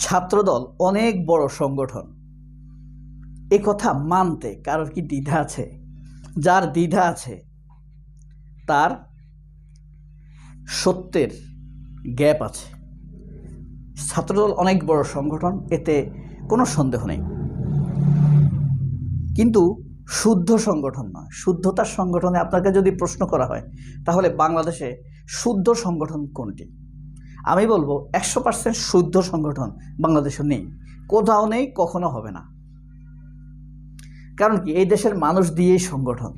ছাত্রদল অনেক বড় সংগঠন। এ কথা মানতে কারোর কি দ্বিধা আছে? যার দ্বিধা আছে, তার সত্যের গ্যাপ আছে। ছাত্রদল অনেক বড় সংগঠন, এতে কোনো সন্দেহ নেই। কিন্তু শুদ্ধ সংগঠন নয়। শুদ্ধতার সংগঠনে আপনাকে যদি প্রশ্ন করা হয়, তাহলে বাংলাদেশে শুদ্ধ সংগঠন কোনটি? আমি বলব একশো পার্সেন্ট শুদ্ধ সংগঠন বাংলাদেশে নেই। কোথাও নেই, কখনো হবে না। কারণ কি? এই দেশের মানুষ দিয়েই সংগঠন।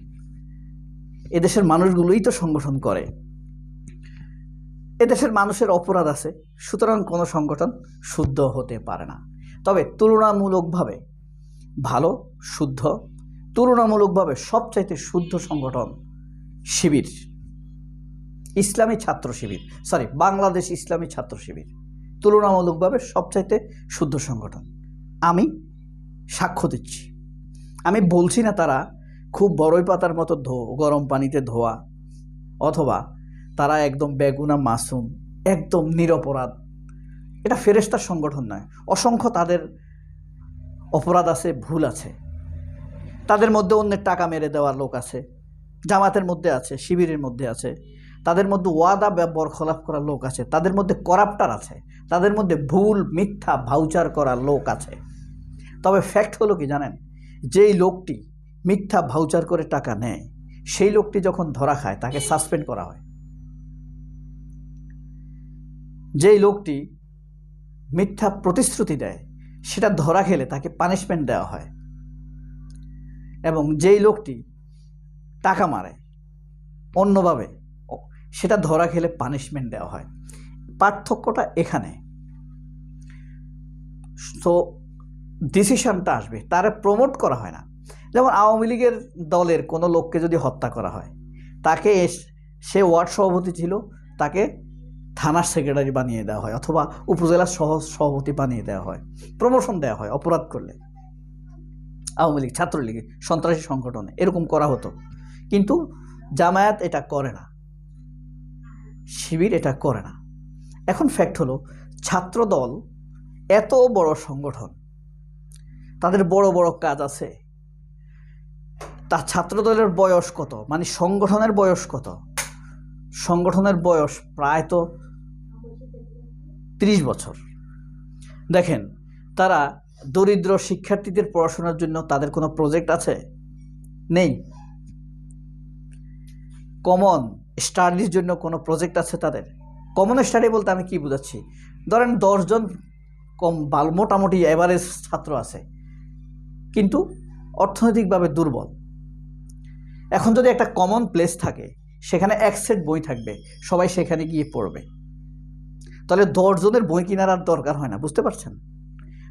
এদেশের মানুষগুলোই তো সংগঠন করে। এদেশের মানুষের অপরাধ আছে। সুতরাং কোনো সংগঠন শুদ্ধ হতে পারে না। তবে তুলনামূলকভাবে ভালো, শুদ্ধ, তুলনামূলকভাবে সবচাইতে শুদ্ধ সংগঠন শিবির। ইসলামী ছাত্র শিবির সরি বাংলাদেশ ইসলামী ছাত্র শিবির। তুলনামূলকভাবে সবচাইতে শুদ্ধ সংগঠন। আমি সাক্ষ্য দিচ্ছি। আমি বলছি না তারা খুব বড়ই পাতার মতো ধো, গরম পানিতে ধোয়া, অথবা তারা একদম বেগুনা মাসুম, একদম নিরপরাধ। এটা ফেরেস্তার সংগঠন নয়। অসংখ্য তাদের অপরাধ আছে, ভুল আছে। তাদের মধ্যে অন্যের টাকা মেরে দেওয়ার লোক আছে, জামাতের মধ্যে আছে, শিবিরের মধ্যে আছে। তাদের মধ্যে ওয়াদা বা বরখলাপ করার লোক আছে, তাদের মধ্যে করাপ্টার আছে, তাদের মধ্যে ভুল, মিথ্যা ভাউচার করার লোক আছে। তবে ফ্যাক্ট হলো কি জানেন? যেই লোকটি মিথ্যা ভাউচার করে টাকা নেয়, সেই লোকটি যখন ধরা খায়, তাকে সাসপেন্ড করা হয়। যেই লোকটি মিথ্যা প্রতিশ্রুতি দেয়, সেটা ধরা খেলে তাকে পানিশমেন্ট দেওয়া হয়। এবং যেই লোকটি টাকা মারে, অন্যভাবে সেটা ধরা খেলে পানিশমেন্ট দেওয়া হয়। পার্থক্যটা এখানে। তো ডিসিশনটা আসবে। তারা প্রমোট করা হয় না। যেমন আওয়ামী লীগের দলের কোনো লোককে যদি হত্যা করা হয়, তাকে সে ওয়ার্ড সভাপতি ছিল, তাকে থানার সেক্রেটারি বানিয়ে দেওয়া হয় অথবা উপজেলার সহ, সভাপতি বানিয়ে দেওয়া হয়। প্রমোশন দেওয়া হয়, অপরাধ করলে। আওয়ামী লীগ, ছাত্রলীগ, সন্ত্রাসী সংগঠনে, এরকম করা হতো। কিন্তু জামায়াত এটা করে না। শিবির এটা করে না। এখন ফ্যাক্ট হলো, ছাত্রদল এত বড় সংগঠন, তাদের বড় বড় কাজ আছে। তা ছাত্রদলের বয়স কত? মানে সংগঠনের বয়স কত? সংগঠনের বয়স প্রায় তো ত্রিশ বছর। দেখেন, তারা দরিদ্র শিক্ষার্থীদের পড়াশোনার জন্য তাদের কোনো প্রজেক্ট আছে? নেই। কমন স্টাডির জন্য কোনো প্রজেক্ট আছে তাদের? কমন স্টাডি বলতে আমি কি বোঝাচ্ছি? ধরেন দশজন কম বাল মোটামুটি অ্যাভারেজ ছাত্র আছে। কিন্তু অর্থনৈতিকভাবে দুর্বল। এখন যদি একটা কমন প্লেস থাকে, সেখানে এক সেট বই থাকবে, সবাই সেখানে গিয়ে পড়বে। তাহলে দশজনের বই কেনার আর দরকার হয় না, বুঝতে পারছেন?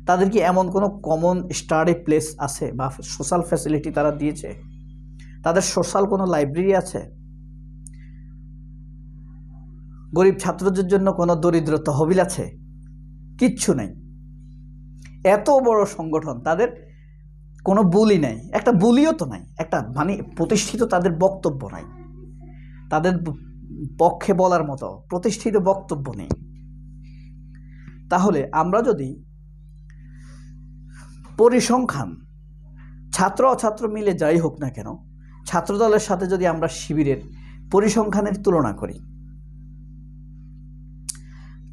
তাদের কি এমন কোনো কমন স্টাডি প্লেস আছে বা সোশ্যাল ফ্যাসিলিটি তারা দিয়েছে? তাদের সোশ্যাল কোনো লাইব্রেরি আছে? গরিব ছাত্রদের জন্য কোনো দরিদ্র তহবিল আছে? কিচ্ছু নেই। এত বড় সংগঠন, তাদের কোনো বুলি নেই। একটা বুলিও তো নাই। একটা মানে প্রতিষ্ঠিত তাদের বক্তব্য নাই। তাদের পক্ষে বলার মতো প্রতিষ্ঠিত বক্তব্য নেই। তাহলে আমরা যদি পরিসংখ্যান, ছাত্র অছাত্র মিলে যাই হোক না কেন, ছাত্রদলের সাথে যদি আমরা শিবিরের পরিসংখ্যানের তুলনা করি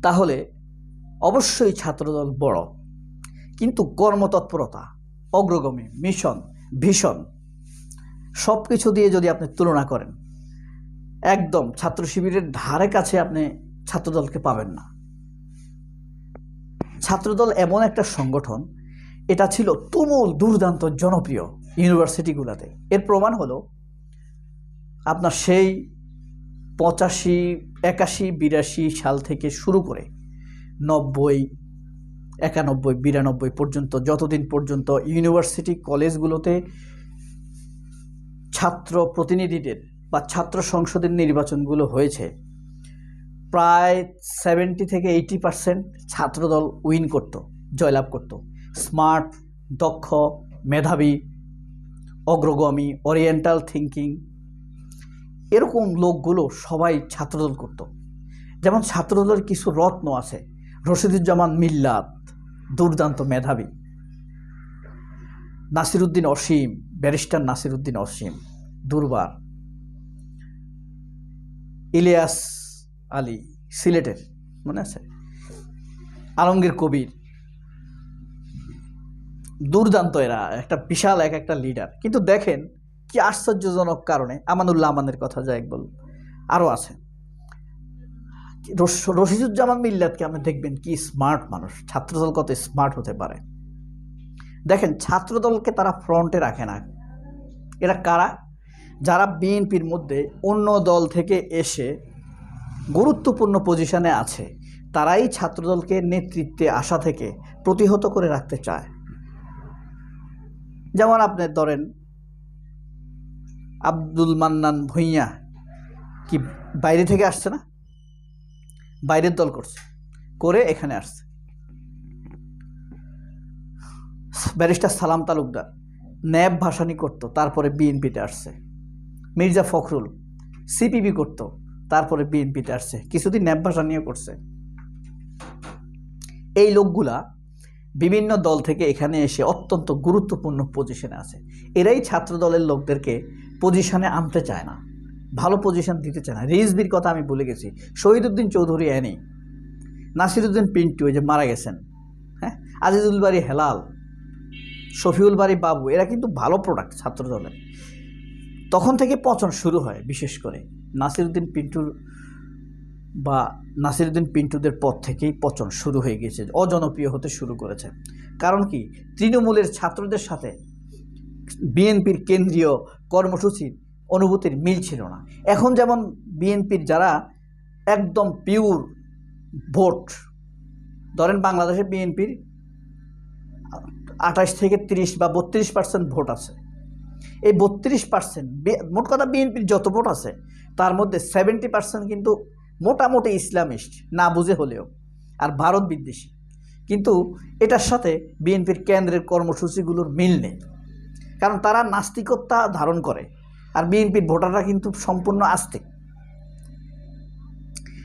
তাহলে অবশ্যই ছাত্রদল বড়। কিন্তু কর্মতৎপরতা, অগ্রগমী, মিশন, ভীষণ সব কিছু দিয়ে যদি আপনি তুলনা করেন, একদম ছাত্র শিবিরের ধারে কাছে আপনি ছাত্রদলকে পাবেন না। ছাত্রদল এমন একটা সংগঠন, এটা ছিল তুমুল দুর্দান্ত জনপ্রিয় ইউনিভার্সিটিগুলোতে। এর প্রমাণ হলো, আপনার সেই পঁচাশি, একাশি, বিরাশি সাল থেকে শুরু করে নব্বই, একানব্বই, বিরানব্বই পর্যন্ত, যতদিন পর্যন্ত ইউনিভার্সিটি কলেজগুলোতে ছাত্র প্রতিনিধিদের বা ছাত্র সংসদের নির্বাচনগুলো হয়েছে, প্রায় সেভেন্টি থেকে এইটি পার্সেন্ট ছাত্রদল উইন করত, জয়লাভ করত। স্মার্ট দক্ষ, মেধাবী, অগ্রগামী ওরিয়েন্টাল থিঙ্কিং এরকম লোকগুলো সবাই ছাত্রদল করত। যেমন ছাত্রদলের কিছু রত্ন আছে, রশিদুজ্জামান মিল্লাত, দুর্দান্ত মেধাবী। নাসিরুদ্দিন অসীম, ব্যারিস্টার নাসিরুদ্দিন অসীম, দুর্বার। ইলিয়াস আলী, সিলেটের, মনে আছে? আলমগীর কবির। দুর্দান্ত এরা, একটা বিশাল এক একটা লিডার কিন্তু দেখেন কি আশ্চর্যজনক কারণে আমানুল্লাহ আমানের কথা যাই বল আরও আছে। রশ- রশিদুজ্জামান মিল্লাতকে আপনি দেখবেন কি স্মার্ট মানুষ। ছাত্রদল কত স্মার্ট হতে পারে। দেখেন, ছাত্রদলকে তারা ফ্রন্টে রাখে না। এরা কারা? যারা বিএনপির মধ্যে অন্য দল থেকে এসে গুরুত্বপূর্ণ পজিশনে আছে, তারাই ছাত্রদলকে নেতৃত্বে আসা থেকে প্রতিহত করে রাখতে চায়। যেমন আপনি ধরেন আব্দুল মান্নান ভুঁইয়া কি বাইরে থেকে আসছে না? বাইরের দল করছে, করে এখানে আসছে। ব্যারিস্টার সালাম তালুকদার, ন্যাব ভাসানি করতো, তারপরে বিএনপিতে আসছে। মির্জা ফখরুল, সিপিবি করতো, তারপরে বিএনপিতে আসছে। কিছুদিন ন্যাব ভাসানিও করছে। এই লোকগুলা বিভিন্ন দল থেকে এখানে এসে অত্যন্ত গুরুত্বপূর্ণ পজিশনে আছে। এরাই ছাত্র দলের লোকদেরকে পজিশনে আনতে চায় না। ভালো পজিশন দিতে চায় না। রিজবির কথা আমি ভুলে গেছি। শহীদুদ্দিন চৌধুরী অ্যানি নাসিরুদ্দিন পিন্টু যে মারা গেছেন। হ্যাঁ? আজিজুল বাড়ি হেলাল, শফিউল বাড়ি বাবু, এরা কিন্তু ভালো প্রোডাক্ট ছাত্র দলের তখন থেকে পচন শুরু হয় বিশেষ করে। নাসিরুদ্দিন পিন্টুর বা নাসিরুদ্দিন পিন্টুদের পর থেকেই পচন শুরু হয়ে গেছে, অজনপ্রিয় হতে শুরু করেছে। কারণ কি? তৃণমূলের ছাত্রদের সাথে বিএনপির কেন্দ্রীয় কর্মসূচির অনুভূতির মিল ছিল না। এখন যেমন বিএনপির যারা একদম পিওর ভোট, ধরেন বাংলাদেশে বিএনপির আঠাশ থেকে তিরিশ বা বত্রিশ পার্সেন্ট ভোট আছে। এই বত্রিশ পার্সেন্ট মোট কথা বিএনপির যত ভোট আছে, তার মধ্যে সেভেন্টি পার্সেন্ট কিন্তু মোটামুটি ইসলামিস্ট, না বুঝে হলেও, আর ভারত বিদ্বেষী। কিন্তু এটার সাথে বিএনপির কেন্দ্রের কর্মসূচিগুলোর মিল নেই। কারণ তারা নাস্তিকতা ধারণ করে। আর বিএনপির ভোটাররা কিন্তু সম্পূর্ণ আস্তিক।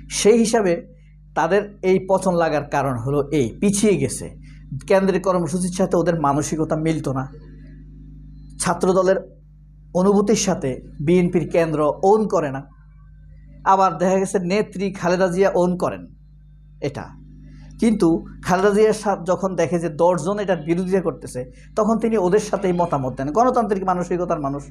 সেই হিসাবে তাদের এই পচন লাগার কারণ হলো এই, পিছিয়ে গেছে। কেন্দ্রের কর্মসূচির সাথে ওদের মানসিকতা মিলত না। ছাত্রদলের অনুভূতির সাথে বিএনপির কেন্দ্র ওন করে না। আবার দেখা গেছে নেত্রী খালেদা জিয়া ওন করেন। এটা কিন্তু খালেদা জিয়ার সাথে যখন দেখে যে দশজন এটার বিরোধিতা করতেছে, তখন তিনি ওদের সাথেই মতামত দেন। গণতান্ত্রিক মানসিকতার মানুষ।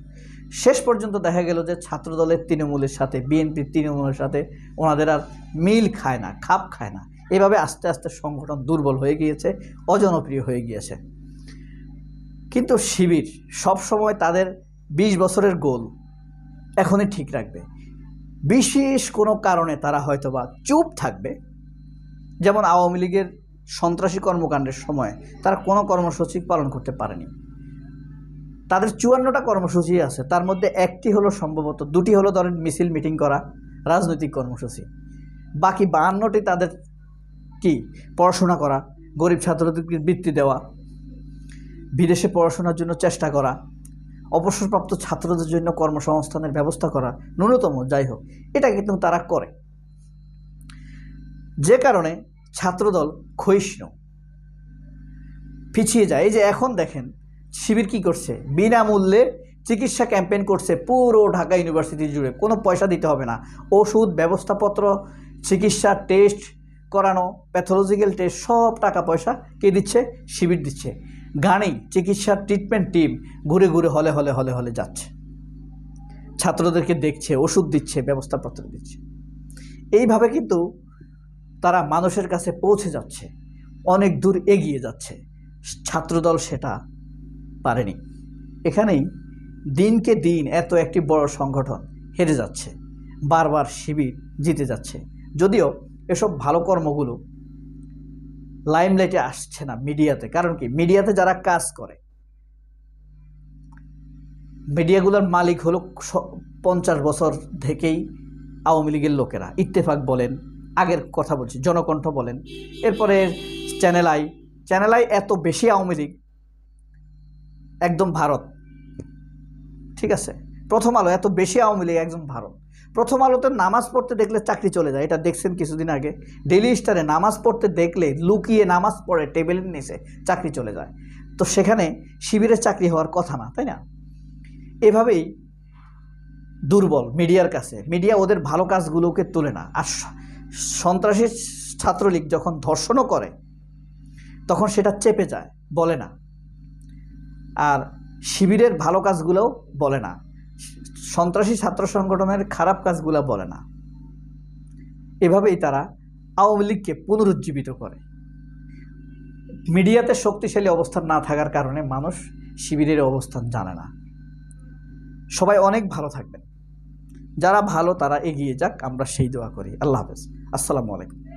শেষ পর্যন্ত দেখা গেল যে ছাত্রদলের তৃণমূলের সাথে, বিএনপির তৃণমূলের সাথে ওনাদের আর মিল খায় না, খাপ খায় না। এভাবে আস্তে আস্তে সংগঠন দুর্বল হয়ে গিয়েছে, অজনপ্রিয় হয়ে গিয়েছে। কিন্তু শিবির সবসময় তাদের বিশ বছরের গোল এখনই ঠিক রাখবে। বিশেষ কোনো কারণে তারা হয়তোবা চুপ থাকবে যেমন আওয়ামী লীগের সন্ত্রাসী কর্মকাণ্ডের সময় তারা কোনো কর্মসূচি পালন করতে পারেনি। তাদের চুয়ান্নটা কর্মসূচি আছে, তার মধ্যে একটি হলো সম্ভবত, দুটি হলো ধরেন মিছিল, মিটিং করা, রাজনৈতিক কর্মসূচি। বাকি বাহান্নটি তাদের কি? পড়াশোনা করা, গরিব ছাত্রদেরকে বৃত্তি দেওয়া, বিদেশে পড়াশোনার জন্য চেষ্টা করা, অবসরপ্রাপ্ত ছাত্রদের জন্য কর্মসংস্থানের ব্যবস্থা করা, ন্যূনতম, যাই হোক, এটা কিন্তু তারা করে। যে কারণে ছাত্রদল ক্ষয়িষ্ণু। পিছিয়ে যায়। এই যে এখন দেখেন, শিবির কি করছে? বিনামূল্যে চিকিৎসা ক্যাম্পেইন করছে পুরো ঢাকা ইউনিভার্সিটি জুড়ে। কোনো পয়সা দিতে হবে না। ওষুধ, ব্যবস্থাপত্র, চিকিৎসা টেস্ট করানো, প্যাথোলজিক্যাল টেস্ট, সব টাকা পয়সা কে দিচ্ছে? শিবির দিচ্ছে। গানেই চিকিৎসার ট্রিটমেন্ট টিম ঘুরে ঘুরে হলে হলে হলে হলে যাচ্ছে। ছাত্রদেরকে দেখছে, ওষুধ দিচ্ছে, ব্যবস্থাপত্র দিচ্ছে। এইভাবে কিন্তু তারা মানুষের কাছে পৌঁছে যাচ্ছে। অনেক দূর এগিয়ে যাচ্ছে। ছাত্রদল সেটা পারেনি। এখানেই দিনকে দিন এত একটি বড় সংগঠন হেরে যাচ্ছে। বারবার শিবির জিতে যাচ্ছে। যদিও এসব ভালো কর্মগুলো লাইমলাইটে আসছে না মিডিয়াতে। কারণ কি? মিডিয়াতে যারা কাজ করে, মিডিয়াগুলোর মালিক হলো পঞ্চাশ বছর থেকেই আওয়ামী লীগের লোকেরা। ইত্তেফাক বলেন আগের কথা বলছি, জনকণ্ঠ বলেন। এরপরে চ্যানেল আই চ্যানেল আই এত বেশি আওয়ামী লীগ, একদম ভারত, ঠিক আছে? প্রথম আলো, এত বেশি আওয়ামী লীগ একজন ভারত। প্রথম আলোতে নামাজ পড়তে দেখলে চাকরি চলে যায়, এটা দেখছেন কিছুদিন আগে। ডেলি স্টারে নামাজ পড়তে দেখলে, লুকিয়ে নামাজ পড়ে টেবিলের নিচে চাকরি চলে যায়। তো সেখানে শিবিরে চাকরি হওয়ার কথা না, তাই না? এভাবেই দুর্বল মিডিয়ার কাছে, মিডিয়া ওদের ভালো কাজগুলোকে তোলে না। আর সন্ত্রাসী ছাত্রলীগ যখন ধর্ষণও করে, তখন সেটা চেপে যায়, বলে না। আর শিবিরের ভালো কাজগুলোও বলে না। সন্ত্রাসী ছাত্র সংগঠনের খারাপ কাজগুলো বলে না। এভাবেই তারা আওয়ামী লীগকে পুনরুজ্জীবিত করে। মিডিয়াতে শক্তিশালী অবস্থান না থাকার কারণে মানুষ শিবিরের অবস্থান জানে না। সবাই অনেক ভালো থাকবেন। যারা ভালো তারা এগিয়ে যাক আমরা সেই দোয়া করি। আল্লাহ হাফেজ। আসসালামু আলাইকুম।